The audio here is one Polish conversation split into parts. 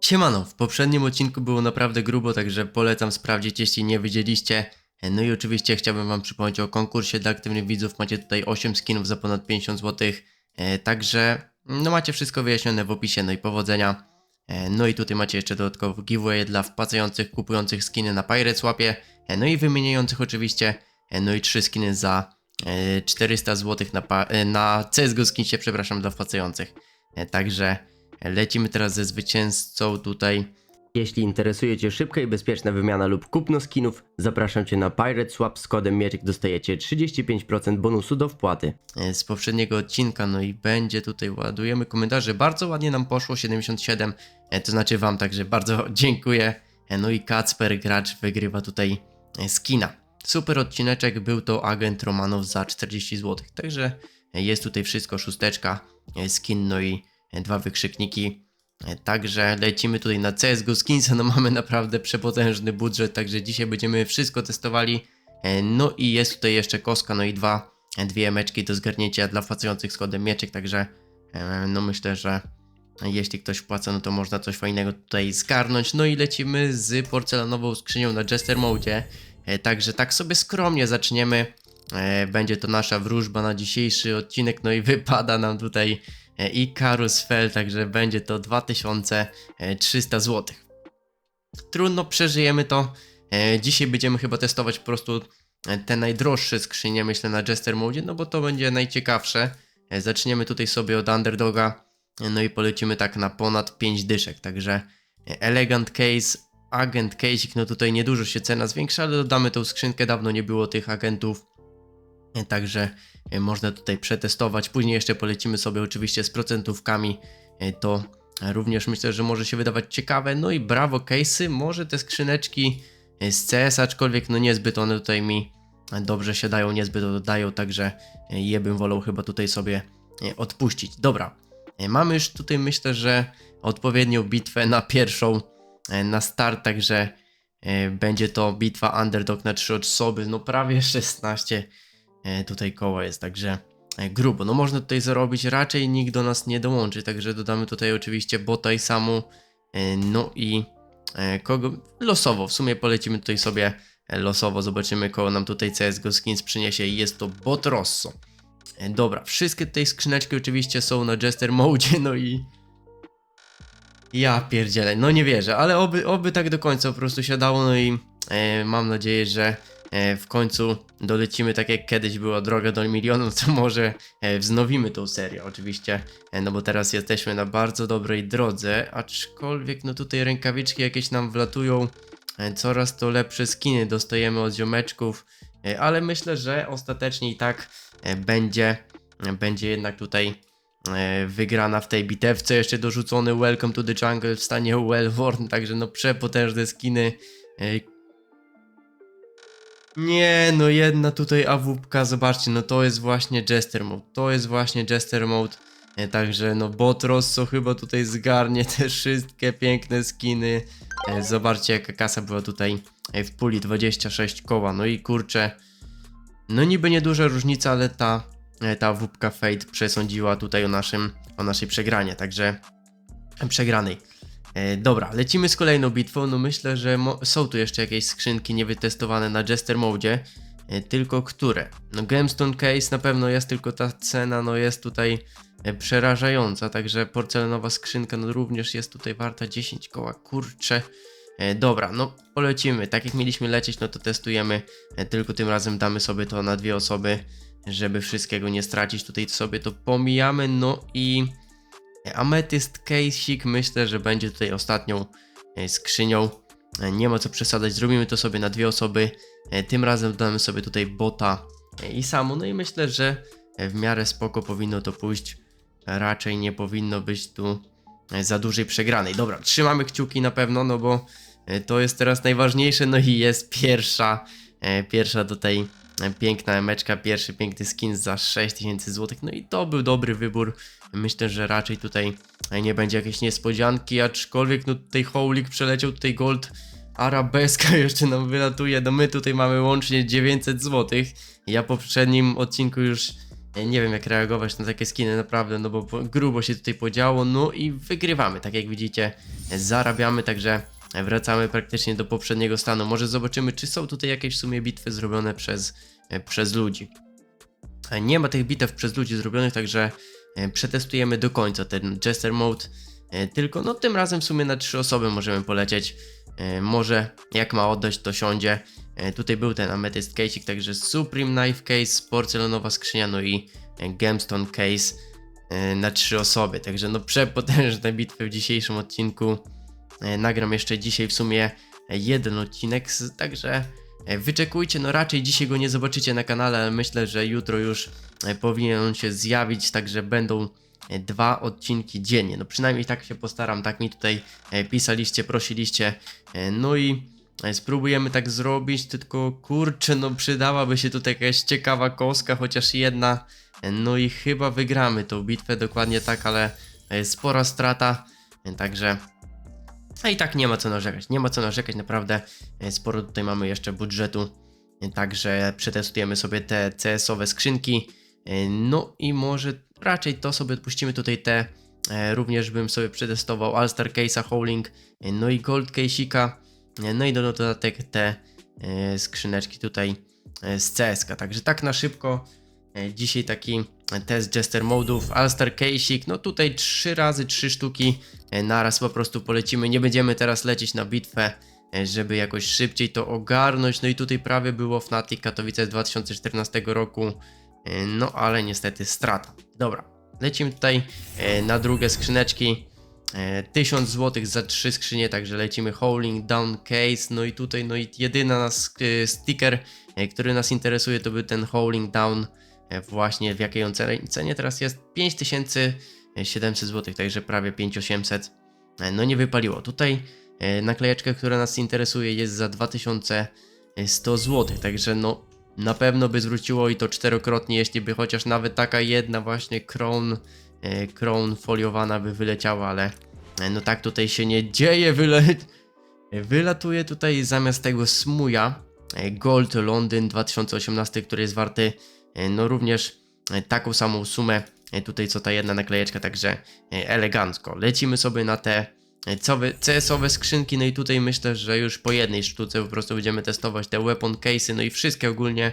Siemano, w poprzednim odcinku było naprawdę grubo, także polecam sprawdzić, jeśli nie widzieliście. No i oczywiście chciałbym wam przypomnieć o konkursie dla aktywnych widzów. Macie tutaj 8 skinów za ponad 50 zł. E, także no macie wszystko wyjaśnione w opisie, no i powodzenia. E, no i tutaj macie jeszcze dodatkowo giveaway dla wpłacających, kupujących skiny na Pirate Swapie. E, no i wymieniających oczywiście. No i 3 skiny za e, 400 zł na, na CSGO skinsie, przepraszam, dla wpłacających. Także lecimy teraz ze zwycięzcą tutaj. Jeśli interesuje Cię szybka i bezpieczna wymiana lub kupno skinów, zapraszam Cię na Pirate Swap z kodem Mieczyk dostajecie 35% bonusu do wpłaty. e, z poprzedniego odcinka, no i będzie tutaj, ładujemy komentarze, bardzo ładnie nam poszło, 77, e, to znaczy wam, także bardzo dziękuję, E, no i Kacper, gracz, wygrywa tutaj skina. Super odcineczek, był to agent Romanow za 40 zł, także jest tutaj wszystko, szósteczka, skin, no i dwa wykrzykniki, Także lecimy tutaj na CSGO Skinsa, no mamy naprawdę przepotężny budżet, także dzisiaj będziemy wszystko testowali. E, No i jest tutaj jeszcze koska, no i dwa, e, dwie meczki do zgarnięcia dla wpłacających z kodem mieczek, także e, no myślę, że jeśli ktoś wpłaca, no to można coś fajnego tutaj zgarnąć. No i lecimy z porcelanową skrzynią na Jester Mode. Także tak sobie skromnie zaczniemy. Będzie to nasza wróżba na dzisiejszy odcinek, no i wypada nam tutaj i Karusfel, także będzie to 2300 zł. Trudno, przeżyjemy to. E, Dzisiaj będziemy chyba testować po prostu e, te najdroższe skrzynie, myślę, na Jester Mode, no bo to będzie najciekawsze. E, Zaczniemy tutaj sobie od Underdoga, e, no i polecimy tak na ponad 5 dyszek, także e, Elegant Case, Agent Case, no tutaj niedużo się cena zwiększa, ale dodamy tą skrzynkę, dawno nie było tych agentów, E, Także e, można tutaj przetestować. Później jeszcze polecimy sobie oczywiście z procentówkami. E, To również myślę, że może się wydawać ciekawe. No i brawo case'y. Może te skrzyneczki e, z CS, aczkolwiek no niezbyt one tutaj mi dobrze się dają, niezbyt dodają, także je bym wolał chyba tutaj sobie odpuścić. Dobra, mamy już tutaj myślę, że odpowiednią bitwę na pierwszą, na start, także będzie to bitwa underdog na trzy osoby, no prawie 16 e, tutaj koła jest, także e, grubo. No można tutaj zarobić, raczej nikt do nas nie dołączy, także dodamy tutaj oczywiście bota i samu, e, no i e, kogo losowo, w sumie polecimy tutaj sobie e, losowo, zobaczymy kogo nam tutaj CSGO Skins przyniesie i jest to bot Rosso. E, Dobra, wszystkie tutaj skrzyneczki oczywiście są na Jester Mode, no i ja pierdzielę, no nie wierzę, ale oby, oby tak do końca po prostu się dało, no i e, mam nadzieję, że e, w końcu dolecimy tak jak kiedyś była droga do milionu, to może e, wznowimy tą serię oczywiście, e, no bo teraz jesteśmy na bardzo dobrej drodze, aczkolwiek no tutaj rękawiczki jakieś nam wlatują, e, coraz to lepsze skiny dostajemy od ziomeczków, e, ale myślę, że ostatecznie i tak e, będzie, e, będzie jednak tutaj e, wygrana w tej bitewce, jeszcze dorzucony Welcome to the Jungle w stanie Wellworn, także no przepotężne skiny, e, nie, no jedna tutaj awupka, zobaczcie, no to jest właśnie Jester Mode, to jest właśnie Jester Mode, e, także no bot Rosso chyba tutaj zgarnie te wszystkie piękne skiny, e, zobaczcie jaka kasa była tutaj e, w puli, 26 koła, no i kurczę, no niby nieduża różnica, ale ta, e, ta awupka Fate przesądziła tutaj o naszym, o naszej przegranie, także przegranej. E, dobra, lecimy z kolejną bitwą. No myślę, że są tu jeszcze jakieś skrzynki niewytestowane na Jester Mode. E, tylko które? No Gemstone Case na pewno jest, tylko ta cena no jest tutaj e, przerażająca, także porcelanowa skrzynka no również jest tutaj warta 10 koła, kurcze. Dobra, no polecimy. Tak jak mieliśmy lecieć, no to testujemy, tylko tym razem damy sobie to na dwie osoby, żeby wszystkiego nie stracić. Tutaj sobie to pomijamy, no i... Ametyst Case'ik myślę, że będzie tutaj ostatnią e, skrzynią. E, Nie ma co przesadzać, zrobimy to sobie na dwie osoby. E, Tym razem dodamy sobie tutaj bota e, i samu. No i myślę, że e, w miarę spoko powinno to pójść. Raczej nie powinno być tu e, za dużej przegranej. Dobra, trzymamy kciuki na pewno, no bo e, to jest teraz najważniejsze. No i jest pierwsza, e, pierwsza tutaj e, piękna emeczka, pierwszy piękny skin za 6000 zł. No i to był dobry wybór. Myślę, że raczej tutaj nie będzie jakiejś niespodzianki, aczkolwiek no tutaj Howlik przeleciał, tutaj Gold Arabeska jeszcze nam wylatuje, no my tutaj mamy łącznie 900 zł. Ja w poprzednim odcinku już Nie wiem jak reagować na takie skiny naprawdę, no bo po- grubo się tutaj podziało, no i wygrywamy, tak jak widzicie, zarabiamy, także wracamy praktycznie do poprzedniego stanu. Może zobaczymy, czy są tutaj jakieś w sumie bitwy zrobione przez, e, przez ludzi. E, Nie ma tych bitew przez ludzi zrobionych, także e, przetestujemy do końca ten Jester Mode. Tylko no tym razem w sumie na trzy osoby możemy polecieć. Może jak ma oddać to siądzie. Tutaj był ten Amethyst Case'ik, także Supreme Knife Case, porcelanowa skrzynia, no i Gemstone Case na trzy osoby. Także no przepotężne bitwy w dzisiejszym odcinku. E, Nagram jeszcze dzisiaj w sumie jeden odcinek, także e, wyczekujcie, no raczej dzisiaj go nie zobaczycie na kanale, ale myślę, że jutro już e, powinien on się zjawić, także będą dwa odcinki dziennie. No przynajmniej tak się postaram, tak mi tutaj pisaliście, prosiliście. No i spróbujemy tak zrobić, tylko kurczę, no przydałaby się tutaj jakaś ciekawa kostka, chociaż jedna. No i chyba wygramy tą bitwę, dokładnie tak, ale spora strata, także a i tak nie ma co narzekać, nie ma co narzekać, naprawdę e, sporo tutaj mamy jeszcze budżetu, e, także przetestujemy sobie te CS-owe skrzynki, e, no i może raczej to sobie odpuścimy tutaj te, również bym sobie przetestował All-Star Case'a, Howling, no i Gold Case'ika, no i do dodatek te skrzyneczki tutaj z CSK, także tak na szybko, dzisiaj taki test Jester Modów, All-Star Case'ik, no tutaj trzy razy trzy sztuki, e, naraz po prostu polecimy. Nie będziemy teraz lecieć na bitwę, e, żeby jakoś szybciej to ogarnąć. No i tutaj prawie było Fnatic Katowice z 2014 roku, e, no ale niestety strata. Dobra, lecimy tutaj e, na drugie skrzyneczki. E, 1000 zł za trzy skrzynie, także lecimy Howling Down Case. No i tutaj, no i jedyna nas e, sticker, e, który nas interesuje, to był ten Howling Down. E, Właśnie w jakiej on cenie, teraz jest 5700 zł, także prawie 5800. E, No nie wypaliło. Tutaj e, naklejeczka, która nas interesuje jest za 2100 zł, także no na pewno by zwróciło i to czterokrotnie, jeśli by chociaż nawet taka jedna właśnie crown, crown foliowana by wyleciała, ale no tak tutaj się nie dzieje, wyle... wylatuje tutaj zamiast tego smuja Gold Londyn 2018, który jest warty no również e, taką samą sumę e, tutaj co ta jedna naklejeczka, także e, elegancko. Lecimy sobie na te e, CS-owe skrzynki, no i tutaj myślę, że już po jednej sztuce po prostu będziemy testować te weapon case'y, no i wszystkie ogólnie e,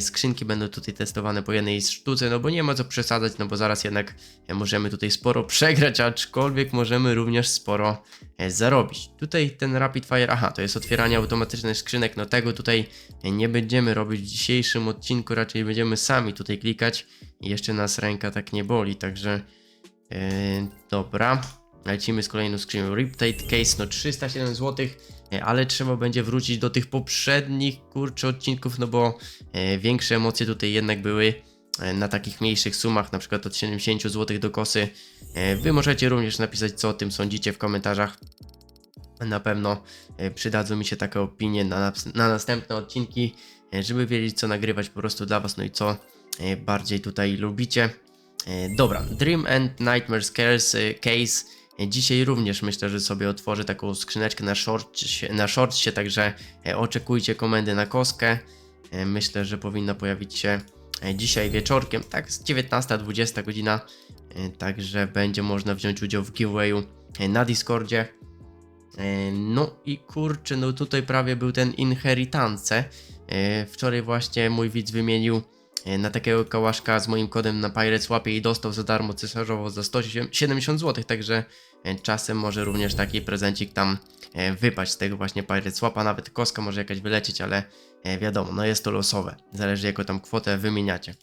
skrzynki będą tutaj testowane po jednej sztuce, no bo nie ma co przesadzać, no bo zaraz jednak e, możemy tutaj sporo przegrać, aczkolwiek możemy również sporo e, zarobić. Tutaj ten rapid fire, aha, to jest otwieranie automatycznych skrzynek, no tego tutaj e, nie będziemy robić w dzisiejszym odcinku, raczej będziemy sami tutaj klikać jeszcze nas ręka tak nie boli, także e, dobra. Lecimy z kolejną skrzynią Riptide Case, no 307 zł, e, ale trzeba będzie wrócić do tych poprzednich kurczę odcinków, no bo e, większe emocje tutaj jednak były e, na takich mniejszych sumach, na przykład od 70 zł do kosy. Wy możecie również napisać, co o tym sądzicie w komentarzach. Na pewno przydadzą mi się takie opinie na, na następne odcinki, żeby wiedzieć, co nagrywać po prostu dla Was, no i co bardziej tutaj lubicie. Dobra, Dream and Nightmare Scares Case. E, Dzisiaj również myślę, że sobie otworzę taką skrzyneczkę na shortcie, na shortcie także e, oczekujcie komendy na koskę. E, Myślę, że powinna pojawić się dzisiaj wieczorkiem, tak z 19-20 godzina. Także będzie można wziąć udział w giveawayu na Discordzie. No i kurczę, no tutaj prawie był ten Inheritance. Wczoraj właśnie mój widz wymienił na takiego kałaszka z moim kodem na Pirates łapie i dostał za darmo cesarzowo za 170 zł, także czasem może również taki prezencik tam e, wypaść z tego właśnie Pirates łapa, nawet koska może jakaś wylecieć, ale e, wiadomo, no jest to losowe, zależy jaką tam kwotę wymieniacie.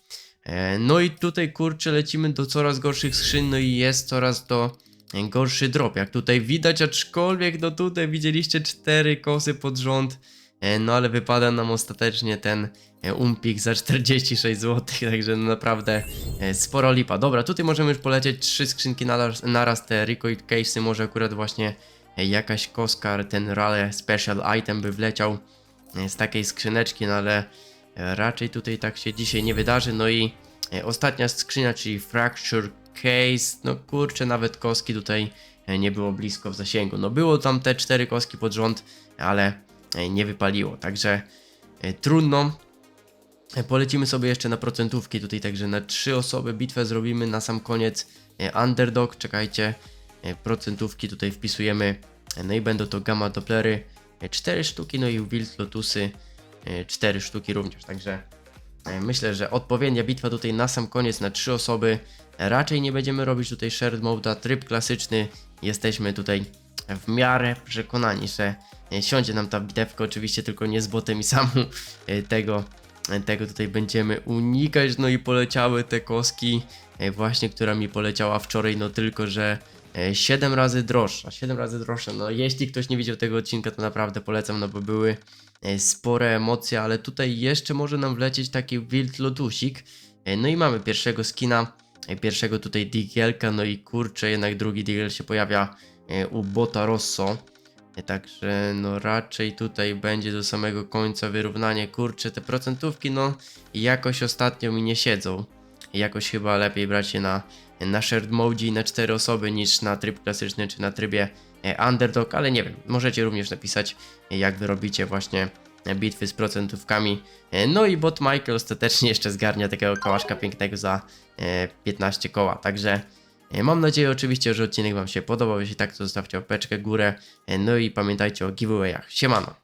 E, No i tutaj kurczę lecimy do coraz gorszych skrzyn, no i jest coraz to e, gorszy drop, jak tutaj widać, aczkolwiek no tutaj widzieliście cztery kosy pod rząd, e, no ale wypada nam ostatecznie ten e, umpik za 46 zł, także no naprawdę e, sporo lipa. Dobra, tutaj możemy już polecieć trzy skrzynki naraz, naraz te Recoil Case'y, może akurat właśnie e, jakaś koskar, ten Rale Special Item by wleciał e, z takiej skrzyneczki, no ale e, raczej tutaj tak się dzisiaj nie wydarzy. No i e, ostatnia skrzynia, czyli Fracture Case, no kurczę, nawet koski tutaj e, nie było blisko w zasięgu. No było tam te cztery koski pod rząd, ale e, nie wypaliło, także e, trudno. E, Polecimy sobie jeszcze na procentówki tutaj, także na trzy osoby bitwę zrobimy na sam koniec. E, Underdog, czekajcie, e, procentówki tutaj wpisujemy, e, no i będą to gamma doplery, 4 sztuki, no i wild lotusy, 4 sztuki również, także e, myślę, że odpowiednia bitwa tutaj na sam koniec na trzy osoby. E, Raczej nie będziemy robić tutaj shared mode'a, tryb klasyczny, jesteśmy tutaj w miarę przekonani, że e, siądzie nam ta bitewka, oczywiście tylko nie z botem i samu e, tego tego tutaj będziemy unikać, no i poleciały te koski, e, właśnie która mi poleciała wczoraj, no tylko, że 7 razy droższa, 7 razy droższa, no jeśli ktoś nie widział tego odcinka, to naprawdę polecam, no bo były e, spore emocje, ale tutaj jeszcze może nam wlecieć taki wild lotusik, E, no i mamy pierwszego skina, e, pierwszego tutaj digielka, no i kurczę, jednak drugi digiel się pojawia e, u Bota Rosso, E, Także no raczej tutaj będzie do samego końca wyrównanie. Kurczę, te procentówki no jakoś ostatnio mi nie siedzą. Jakoś chyba lepiej brać je na, na shared mode i na 4 osoby niż na tryb klasyczny czy na trybie e, underdog, ale nie wiem, możecie również napisać e, jak wy robicie właśnie e, bitwy z procentówkami. E, No i bot Michael ostatecznie jeszcze zgarnia takiego kołaszka pięknego za e, 15 koła, także E, Mam nadzieję oczywiście, że odcinek Wam się podobał. Jeśli tak, to zostawcie łapeczkę w górę. E, No i pamiętajcie o giveawayach. Siemano!